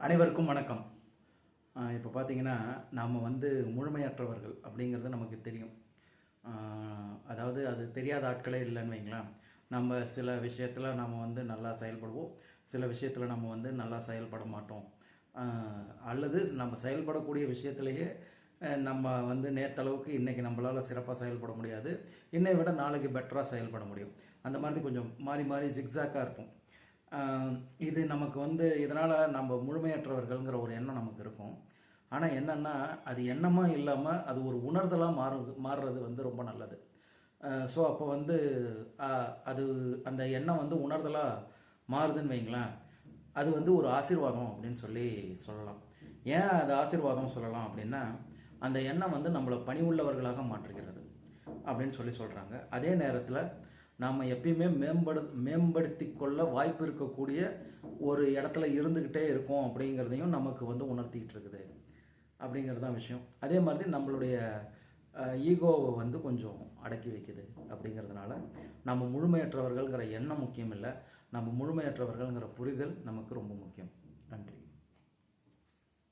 அனைவருக்கும் வணக்கம். இப்போ பார்த்தீங்கன்னா நாம் வந்து முழுமையற்றவர்கள் அப்படிங்கிறது நமக்கு தெரியும். அதாவது அது தெரியாத ஆட்களே இல்லைன்னு வைங்களேன். நம்ம சில விஷயத்தில் நாம் வந்து நல்லா செயல்படுவோம். சில விஷயத்தில் நம்ம வந்து நல்லா செயல்பட மாட்டோம். அல்லது நம்ம செயல்படக்கூடிய விஷயத்திலேயே நம்ம வந்து நேற்றளவுக்கு இன்றைக்கி நம்மளால் சிறப்பாக செயல்பட முடியாது. இன்னை விட நாளைக்கு பெட்டராக செயல்பட முடியும். அந்த மாதிரி கொஞ்சம் மாறி மாறி ஜிக்ஸாக்காக இருக்கும் இது நமக்கு வந்து இதனால் நம்ம முழுமையற்றவர்கள்ங்கிற ஒரு எண்ணம் நமக்கு இருக்கும். ஆனால் என்னென்னா அது எண்ணமாக இல்லாமல் அது ஒரு உணர்தலாக மாறு மாறுறது வந்து ரொம்ப நல்லது. ஸோ அப்போ வந்து அது அந்த எண்ணம் வந்து உணர்தலாக மாறுதுன்னு வைங்களேன். அது வந்து ஒரு ஆசீர்வாதம் அப்படின்னு சொல்லி சொல்லலாம். ஏன் அது ஆசீர்வாதம் சொல்லலாம் அப்படின்னா அந்த எண்ணம் வந்து நம்மளை பணிவுள்ளவர்களாக மாற்றுகிறது அப்படின்னு சொல்லி சொல்கிறாங்க அதே நேரத்தில் நாம் எப்பயுமே மேம்படு மேம்படுத்தி கொள்ள வாய்ப்பு இருக்கக்கூடிய ஒரு இடத்துல இருந்துக்கிட்டே இருக்கோம் அப்படிங்கிறதையும் நமக்கு வந்து உணர்த்திக்கிட்டு இருக்குது. அப்படிங்கிறது தான் விஷயம். அதே மாதிரி நம்மளுடைய ஈகோவை வந்து கொஞ்சம் அடக்கி வைக்குது அப்படிங்கிறதுனால நம்ம முழுமையற்றவர்கள்ங்கிற எண்ணம் முக்கியம் இல்லை. நம்ம முழுமையற்றவர்கள்ங்கிற புரிதல் நமக்கு ரொம்ப முக்கியம்.